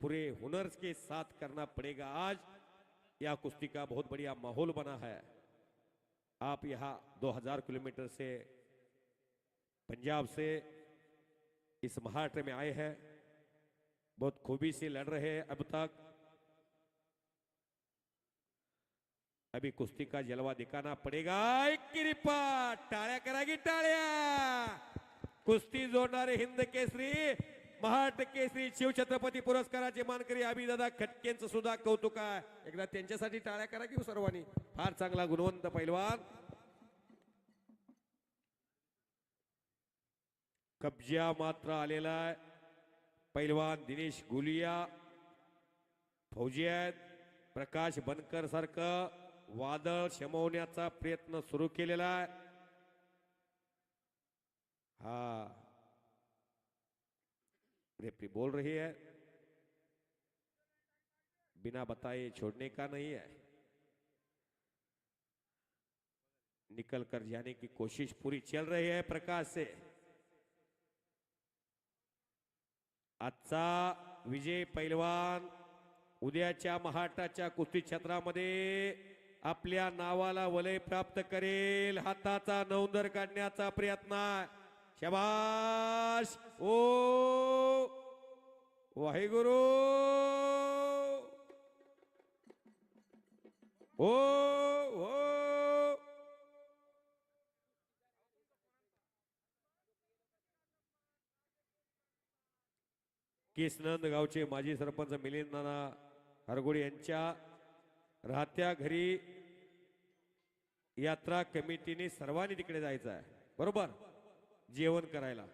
पूरे हुनर के साथ करना पड़ेगा आज। यह कुश्ती का बहुत बढ़िया माहौल बना है। आप यहाँ 2000 किलोमीटर से पंजाब से इस महाराष्ट्र में आए हैं। बहुत खूबी से लड़ रहे हैं अब तक। अभी कुश्ती का जलवा दिखाना पड़ेगा। एक कृपा टाळ्या करा की टाळ्या। कुस्ती जोडणारे हिंद केसरी। महाराष्ट्र केसरी शिवछत्रपती पुरस्काराचे मानकरी अभिदादा खटकेंचं सुद्धा कौतुक आहे. एकदा त्यांच्यासाठी टाळ्या करा की हो सर्वांनी. फार चांगला गुणवंत पैलवान. कब्जा मात्र आलेला आहे. पैलवान दिनेश गुलिया. फौजी आहेत. प्रकाश बनकर सारखं वादळ शमवण्याचा प्रयत्न सुरू केलेला आहे. हा. रेफरी बोल रही है। बिना बताए छोड़ने का नहीं है। निकल कर जाने की कोशिश पूरी चल रही है प्रकाश से। आजचा विजय पैलवान उद्याच्या महाटाच्या कुस्ती क्षेत्रामध्ये आपल्या नावाला वलय प्राप्त करेल. हाताचा नौंदर काढण्याचा प्रयत्न आहे. शबाश ओ. वाहेगुरु. ओ हो केसनंद गावचे माजी सरपंच मिलिंद नाना हरगोडे यांच्या राहत्या घरी यात्रा कमिटीने सर्वांनी तिकडे जायचं आहे. बरोबर? जेवण करायला.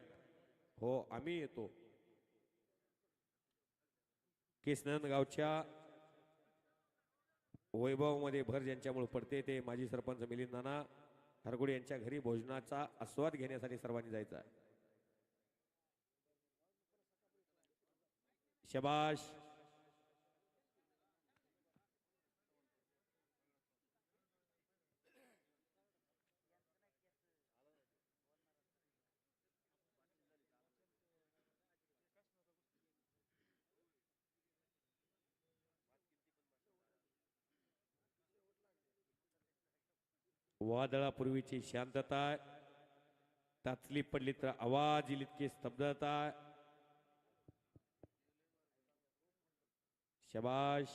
हो आम्ही येतो. केसनंद गावच्या वैभवामध्ये भर ज्यांच्यामुळे पडते ते माजी सरपंच मिलिंद नाना यांच्या घरी भोजनाचा आस्वाद घेण्यासाठी सर्वांनी जायचं आहे. शबाश वादळापूर्वीची शांतता. टाचली पडली तर आवाज़ येईल इतकी स्तब्धता शबाश,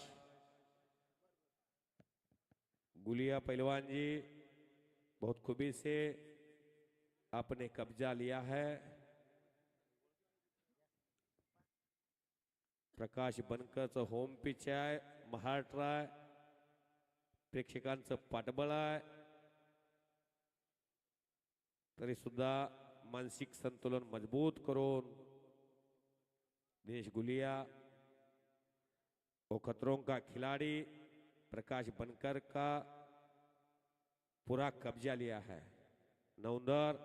गुलिया पहलवान जी बहुत खूबी से आपने कब्जा लिया है प्रकाश बनकर बनकरचं होम पिच आहे, महाराष्ट्र आहे, प्रेक्षकांचं पाठबळ आहे तरी सुद्धा मानसिक संतुलन मज़बूत करून दिनेश गुलिया वो खतरों का खिलाड़ी प्रकाश बनकर का पूरा कब्जा लिया है। नौंदर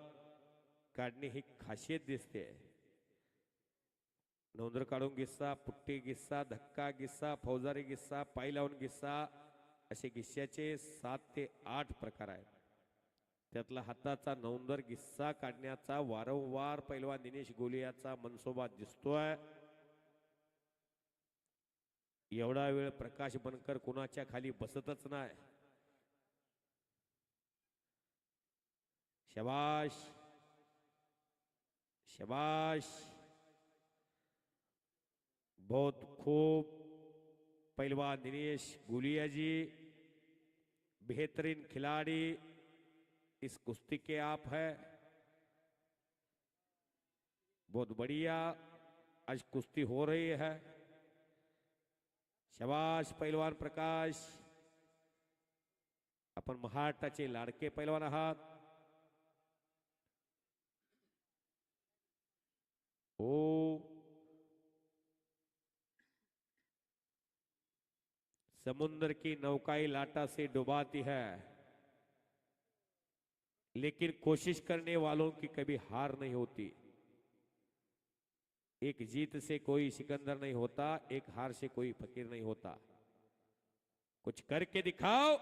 काढणे ही खासियत दिसते नौंदर काढून गिस्सा, पुट्टी गिस्सा, धक्का गिस्सा फौजारी गिस्सा पाय लावून गिस्सा असे गिस्स्याचे सात ते आठ प्रकार आहेत त्यातला हाताचा नवंदर गिस्सा काढण्याचा वारंवार पैलवान दिनेश गोलियाचा मनसोबा दिसतोय. एवढा वेळ प्रकाश बनकर कुणाच्या खाली बसतच नाही. शबाश शबाश. बहुत खूब पहलवान दिनेश गुलिया जी बेहतरीन खिलाड़ी. इस कुश्ती के आप है। बहुत बढ़िया, आज कुश्ती हो रही है। शबाश पहलवान प्रकाश आपण महाराष्ट्राचे लाडके पैलवान आहात ओ, समुद्र की नौकाई लाटा से डुबाती है। लेकिन कोशिश करने वालों की कभी हार नहीं होती। एक जीत से कोई सिकंदर नहीं होता, एक हार से कोई फकीर नहीं होता। कुछ करके दिखाओ,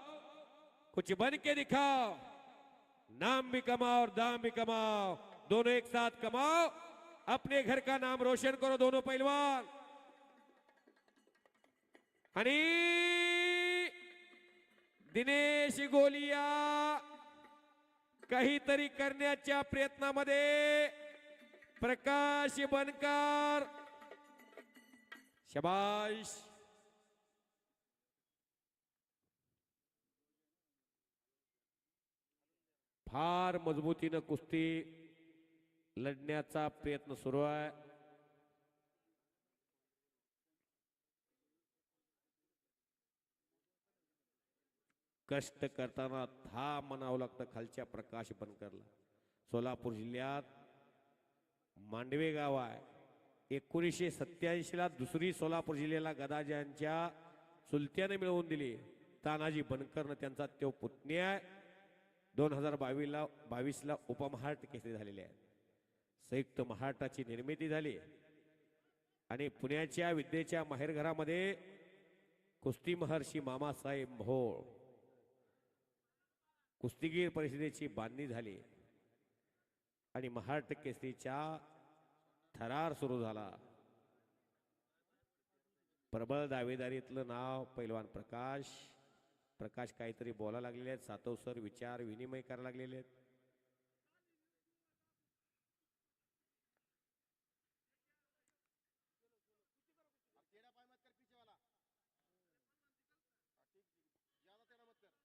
कुछ बन के दिखाओ, नाम भी कमाओ और दाम भी कमाओ, दोनों एक साथ कमाओ, अपने घर का नाम रोशन करो दोनों पहलवान। आणि दिनेश गोलिया। काहीतरी करण्याच्या प्रयत्नामध्ये प्रकाश बनकार. शबाश. फार मजबूतीनं कुस्ती लढण्याचा प्रयत्न सुरू आहे. कष्ट करताना था म्हणावं लागतं. खालच्या प्रकाश बनकरला सोलापूर जिल्ह्यात मांडवे गाव आहे. एकोणीसशे सत्याऐंशीला दुसरी सोलापूर जिल्ह्याला गदाजांच्या चुलत्याने मिळवून दिली. तानाजी बनकरनं त्यांचा तो पुतणी आहे. दोन हजार बावीसला बावीसला उपमहाराष्ट्र केसरी झालेले आहेत संयुक्त महाराष्ट्राची निर्मिती झाली. आणि पुण्याच्या विद्येच्या माहेरघरामध्ये कुस्ती महर्षी मामासाहेब मोहोळ. कुस्तीगीर परिषदेची बांधणी झाली आणि महाराष्ट्र केसरीच्या थरार सुरू झाला. प्रबळ दावेदारीतलं नाव पैलवान प्रकाश. प्रकाश काहीतरी बोला लागलेले आहेत. सातवसर विचार विनिमय करायला लागलेले आहेत.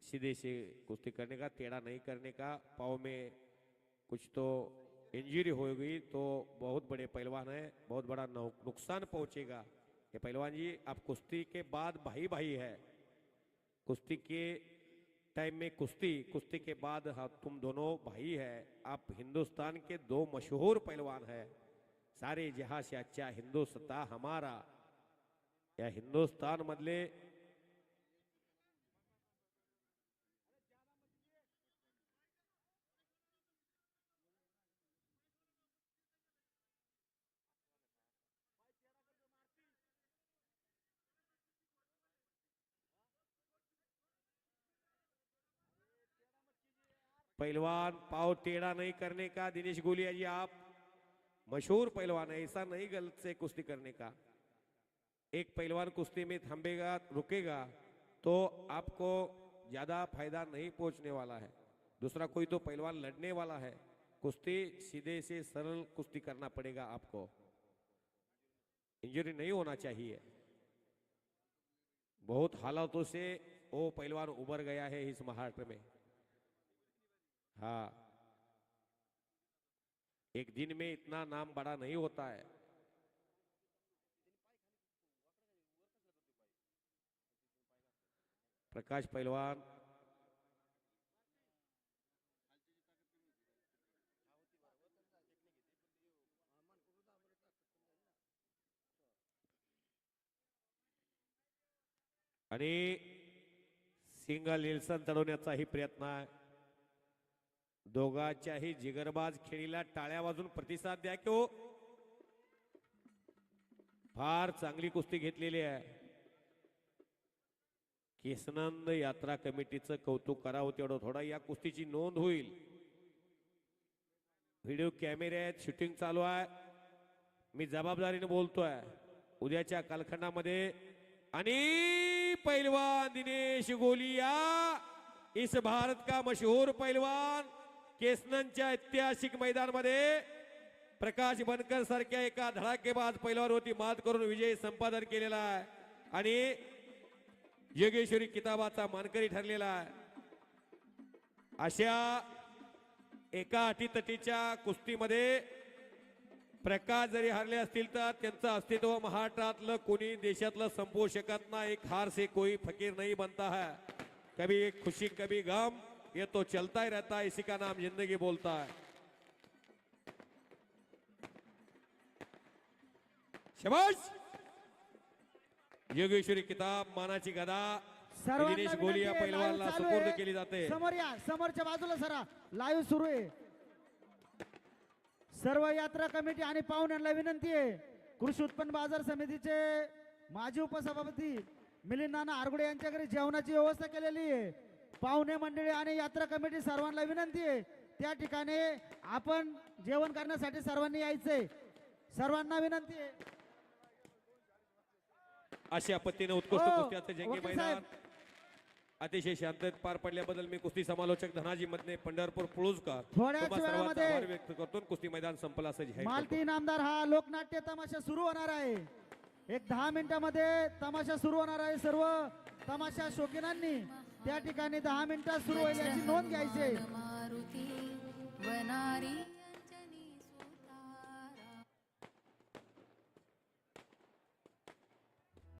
सीधे से कुश्ती करने का, टेढ़ा नहीं करने का, पाव में कुछ तो इंजरी हो गई तो बहुत बड़े पहलवान है, बहुत बड़ा नुकसान पहुंचेगा। ये पहलवान जी आप कुश्ती के बाद भाई भाई है। कुश्ती के टाइम में कुश्ती कुश्ती के बाद हाँ तुम दोनों भाई है। आप हिंदुस्तान के दो मशहूर पहलवान है। सारे जहाँ से अच्छा हिंदुस्तान हमारा। या हिंदुस्तान मधले पहलवान, पाव टेढ़ा नहीं करने का। दिनेश गोलिया जी, आप मशहूर पहलवान है, ऐसा नहीं गलत से कुश्ती करने का। एक पहलवान कुश्ती में थमेगा रुकेगा तो आपको ज़्यादा फ़ायदा नहीं पहुँचने वाला है। दूसरा, कोई तो पहलवान लड़ने वाला है। कुश्ती सीधे से सरल कुश्ती करना पड़ेगा आपको। इंजरी नहीं होना चाहिए। बहुत हालातों से वो पहलवान उभर गया है इस महाराष्ट्र में। हाँ। एक दिन में इतना नाम बड़ा नहीं होता है। प्रकाश पहलवान। आणि सिंगल निल्सन चढवण्याचाही प्रयत्न आहे. दोघाच्याही जिगरबाज खेळीला टाळ्या वाजून प्रतिसाद द्या की हो. फार चांगली कुस्ती घेतलेली आहे. केसनंद यात्रा कमिटीचं कौतुक करावं तेवढं थोडा. या कुस्तीची नोंद होईल. व्हिडिओ कॅमेरे आहेत शूटिंग चालू आहे. मी जबाबदारीने बोलतोय. उद्याच्या कालखंडामध्ये आणि पैलवान दिनेश गोलिया इस भारत का मशहूर पैलवान? केसननच्या ऐतिहासिक मैदानमध्ये प्रकाश बनकर सारख्या एका धडाकेबाज पैलवानवरती मात करून विजय संपादन केलेला आहे. आणि योगेश्वरी किताबाचा मानकरी ठरलेला आहे. अशा एका अटीतटीच्या कुस्तीमध्ये प्रकाश जरी हरले असतील तर त्यांचं अस्तित्व महाराष्ट्रातलं कोणी देशातलं संपवू शकत नाही एक हार से कोई फकीर नाही बनता है. कभी खुशी कभी गम. ये तो चलता ही रहता है इसी का नाम जिंदगी बोलता है। शबाश! योगेश्वरी किताब मानाची गदा। दिनेश गोलिया पैलवानला सुपूर्द. केली जाते. समोर या समोरच्या बाजूला सरा. लाईव्ह सुरू आहे. सर्व यात्रा कमिटी आणि पाहुण्यांना विनंती आहे. कृषी उत्पन्न बाजार समितीचे माजी उपसभापती मिलिंद नाना आरगुडे यांच्या घरी जेवणाची व्यवस्था केलेली आहे. पाहुणे मंडळी आणि यात्रा कमिटी सर्वांना विनंती आहे त्या ठिकाणी आपण जेवण करण्यासाठी सर्वांनी यायचंय सर्वांना विनंती आहे. अशा पद्धतीने उत्कृष्ट हो, कुस्त्याचं जंगी वकील मैदान. साहेब. अतिशय शांततेत पार पडल्याबद्दल मी कुस्ती समालोचक धनाजी मधने पंढरपूर पुळूजकर थोड्याच तुम्हा सर्वांचा वेळामध्ये आभार व्यक्त करतो. आणि कुस्ती मैदान संपलं असं जाहीर करतो. मालती नामदार हा लोकनाट्य तमाशा सुरू होणार आहे. एक दहा मिनिटामध्ये तमाशा सुरू होणार आहे सर्व तमाशा शौकीनांनी. त्या ठिकाणी दहा मिनिटात सुरू होईल याची नोंद घ्यायची. वनारी